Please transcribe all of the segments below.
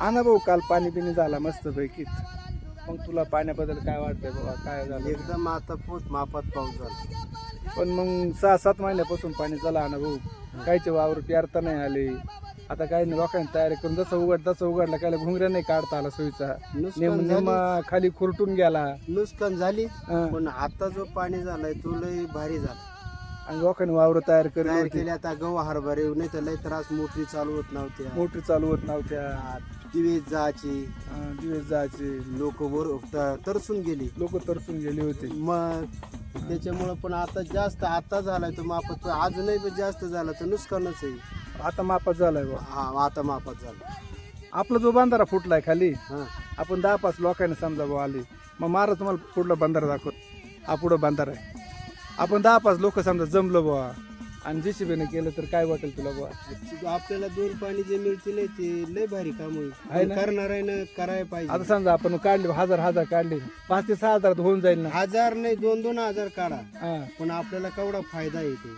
आणा भाऊ काल पाणी पिणी झाला मस्त पैकी मग तुला पाण्याबद्दल काय वाटतंय बाबा? काय झालं? एकदम आता पोत मापात पाऊस झाला. पण मग सहा सात महिन्यापासून पाणी झालं आणा भाऊ. कायचे वावर पेरता नाही आले. आता काय नाही लोकांनी तयारी करून जसं उघड तसं उघडला काय घुंगऱ्या नाही काढता आला सोयीचा. नुकसान नेम झाली. नेमा खाली खुरटून गेला. नुकसान झाली. हा. पण आता जो पाणी झालाय तो लय भारी झाला. आणि लोकांनी वावर तयार तयार करत केले आता गहू हरभरे नाही तर लय त्रास मोटरी चालू होत नव्हत्या. मोठी चालू होत नव्हत्या. दिवे जायची. अं, दिवस जायचे. लोक वर त- तरसून गेली. लोक तरसून गेले होते. मग त्याच्यामुळं पण आता जास्त आता झालाय तो मापात अजूनही पण जास्त झाला तर नुकसानच आहे. आता मापात झालाय बा हा आता मापात झाला. आपला जो बांधारा फुटलाय खाली हा. आपण दहा पाच लोकांनी समजा भाऊ आले. मग मारा तुम्हाला पुढला बांधारा दाखव हा पुढं बांधारा आहे. आपण दहा पाच लोक समजा जमलो बुवा. आणि जेसीबीने केलं तर काय वाटेल तुला बुवा? आपल्याला दोन पाणी जे मिळते नाही ते लय भारी काम आहे होईल ना? करणार आहे ना करायला आता पाहिजे समजा आपण काढले हजार हजार काढले. पाच ते सहा हजारात होऊन जाईल ना. हजार नाही दोन दोन हजार काढा. हा. पण आपल्याला केवढा फायदा येतो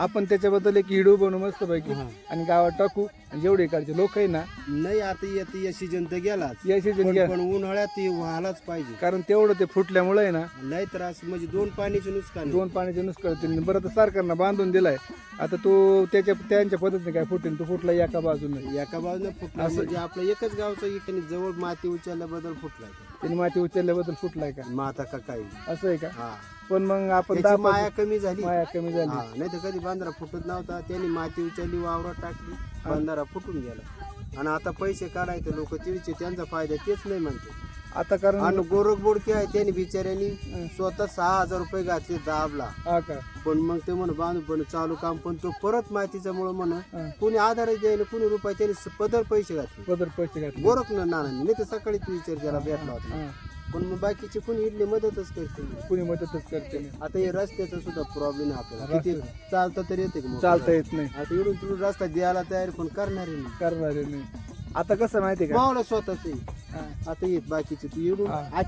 आपण त्याच्याबद्दल एक व्हिडिओ बनवू मस्त पैकी हा. आणि गावात टाकू. आणि जेवढे इकडचे लोक आहे ना नाही आता येत या सीजन तर गेलाच. या सीजन पण घ्या पण उन्हाळ्यात ते व्हायलाच पाहिजे. कारण तेवढं ते फुटल्यामुळे आहे ना लय त्रास म्हणजे दोन पाण्याचे नुकसान आहे. दोन पाण्याचे नुसकळतील बरं तर सरकारनं बांधून दिलाय. आता तो त्याच्या त्यांच्या पद्धतीने काय फुटेल तो फुटला एका बाजूने. एका बाजूने फुटला म्हणजे आपलं एकच गावचं इकडे जवळ माती उचलल्याबद्दल फुटलाय त्याने माती उचलल्याबद्दल फुटलाय का? माता का काही? असं आहे का? हा. पण मग आपण त्याची माया कमी झाली. माया कमी झाली. हा नाही तर कधी बांधारा फुटत नव्हता त्यांनी माती उचलली वावरात टाकली बांधारा फुटून गेला. आणि आता पैसे काढायचे लोक तिळचे त्यांचा फायदा तेच नाही म्हणते. आता कारण आणि गोरख बोडके आहे त्यांनी बिचाऱ्यांनी स्वतः सहा हजार रुपये घातले दाबला. हा का? पण मग ते म्हण बांधू पण चालू काम. पण तो परत मातीचा मुळे म्हण हा. कोणी आधार द्यायला कोणी रुपये त्यांनी स- पदर पैसे घातले. पदर पैसे घातले. गोरख ना नाना नाही तर सकाळी तू विचार केला भेटला होता. हा. पण मग बाकीचे कोणी इडले मदतच करते कुणी मदतच करते नाही. आता हे रस्त्याचा सुद्धा प्रॉब्लेम आहे आपल्याला. किती चालता तरी येते का मग? चालता येत नाही. आता इकडून तिकडून रस्ता द्यायला तयार पण करणारे नाही. करणारे नाही. आता कसं माहितीये का? मावला स्वतःच. आता येत बाकीचे तू इकडून हा.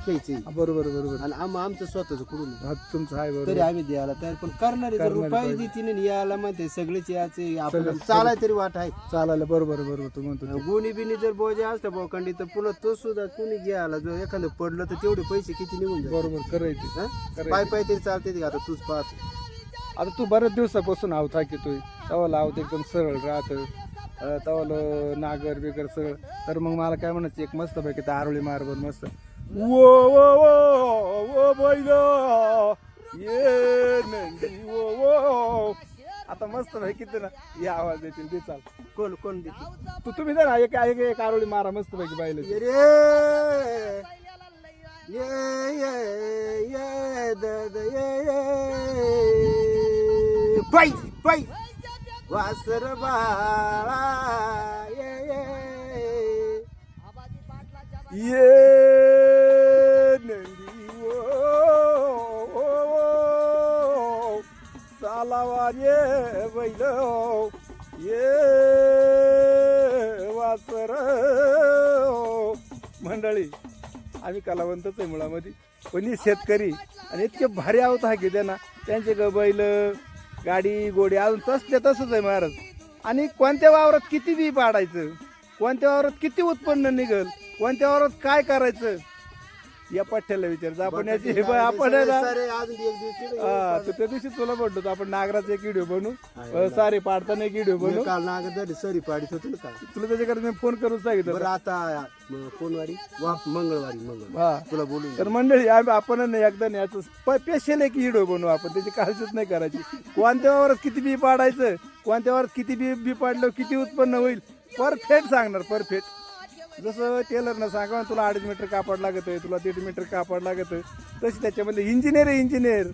बरोबर बरोबर. आणि आम आमचं स्वतःच कुठून हा, तुमचं आहे तरी बरोबर आम्ही द्यायला तयार पण करणारे जर करणारे रुपये पाहिजे. देते नाही यायला म्हणते सगळेच याचे सगळे- चालाय तरी वाट आहे. चालायला बरोबर बरोबर तू म्हणतो ते. गुणी बिनी जर बोजा असतं बोकंडी तर पुन्हा तो सुद्धा कोणी घ्यायला जर एखादं पडलं तर तेवढे पैसे किती निघून जाईल बरोबर करायचे हं? करायचे. पाय पाय तरी चालते ते आता तूच पाहत. आता तू बऱ्याच दिवसापासून आव थाकितोय तवा लावत एकदम सरळ राहत. तवा नागर बिगर सरळ तर मग मला काय म्हणायचं एक मस्त पैकी त्या आरोळी मारबर मस्त. वो वो वो वो बैल. ये नंदी वो वो. आता मस्त पैकी ना हे आवाज देतील ते चाल. कोण कोण देते तू तुम्ही जरा एक एक एक आरोळी मारा मस्त पैकी बायला ये रे. ये ये ये द द ये ये. पाय पाय वासर बाळा ये ये. ये नंदी ओ सालावार ये बैल ये वासर मंडळी आम्ही कलावंतच आहे मुळामध्ये. पण शेतकरी आणि इतके भारी आहोत हा की त्यांना त्यांचे ग बैल गाडी गोडी अजून तसले तसंच आहे महाराज. आणि कोणत्या वावरात किती बी पाडायचं? कोणत्या वावरात किती उत्पन्न निघल? कोणत्या वावरात काय करायचं? या पठ्ठ्याला विचारायचं आपण याची हे बघ, आपण आहे ना हा, तर त्या दिवशी तुला म्हणतो होतो, आपण नागराचा एक व्हिडिओ बनवू. सारे पाडताना एक व्हिडिओ बनवू. काल नागदारी सरी पाडीत होतो ना काल. तुला त्याच्याकडे मी फोन करून सांगितलं बरं आता म, कोणवारी वा मंगळवारी मंगळ हा. तुला बोलून तर मंडळी आम्ही आपण नाही एकदा नाही याचं स्पेशल एक व्हिडिओ बनवू आपण. त्याची काळजीच नाही करायची. कोणत्या वावरात किती बी पाडायचं कोणत्या वावरात किती बी बी पाडलं किती उत्पन्न होईल परफेक्ट सांगणार परफेक्ट. जसं टेलरनं सांगा तुला अडीच मीटर कापड लागत आहे तुला दीड मीटर कापड लागत तशी त्याच्यामध्ये इंजिनियर आहे इंजिनियर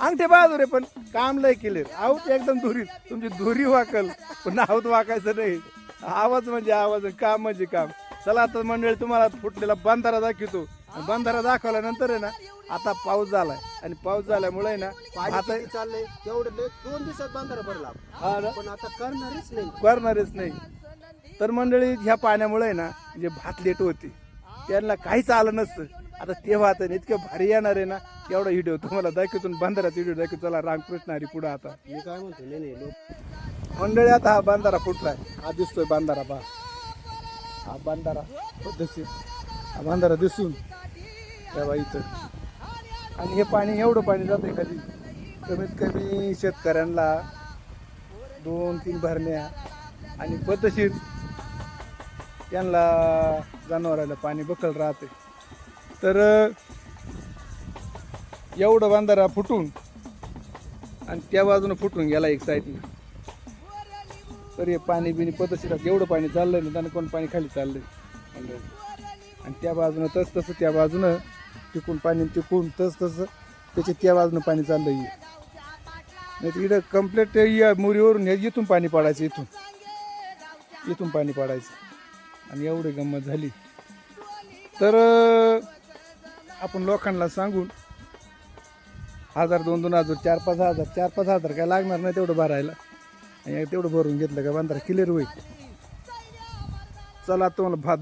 अंगठे बहादूर आहे पण काम लय क्लिअर आहोत एकदम धुरी तुमची धुरी वाकल. पण आहोत वाकायचं नाही. आवाज म्हणजे आवाज काम म्हणजे काम. चला आता मंडळी तुम्हाला फुटलेला बंधारा दाखवतो. बंधारा दाखवल्यानंतर आहे ना आता पाऊस झालाय. आणि पाऊस झाल्यामुळे आहे ना आता चाललंय? तेवढं दोन दिवसात बांधारा भरला. पण आता करणारच नाही. करणारच नाही. तर मंडळी ह्या पाण्यामुळे आहे ना जे भात लेट होते त्यांना काहीच आलं नसतं. आता ते भात आहे इतकं भारी येणार आहे ना एवढा व्हिडिओ तुम्हाला दाखवतो बंधाराचा व्हिडिओ दाखवतो. चला रामकृष्ण हरी पुढे आता. मी काय म्हणतो नाही लोक मंडळी आता हा बांधारा फुटलाय. हा दिसतोय बांधारा पहा हा बांधारा पद्धतशीर हा बांधारा दिसून. त्या बाईचं आणि हे पाणी एवढं पाणी जातं कधी? कमीत कमी शेतकऱ्यांना दोन तीन भरण्या आणि पद्धतशीर यांना जनावराला पाणी बकल राहते. तर एवढं बांधारा फुटून आणि त्या बाजूनं फुटून गेला एक साईडनं. तर हे पाणी बिनी पद्धतशीर एवढं पाणी चाललं ना त्यानं कोण पाणी खाली चाललंय? आणि त्या बाजूनं तस तसं त्या बाजूनं टिकून पाणी टिकून तस तसं त्याच्या त्या बाजूनं पाणी चाललंय नाही तर इकडं कंप्लीट या मुरीवरून हे इथून पाणी पडायचं इथून. इथून पाणी पाडायचं. आणि एवढी गंमत झाली. तर आपण लोकांना सांगून हजार दोन दोन हजार चार पाच हजार चार पाच हजार काय लागणार नाही तेवढं भरायला. आणि तेवढं भरून घेतलं का बांधारा क्लिअर होईल. चला तुम्हाला भात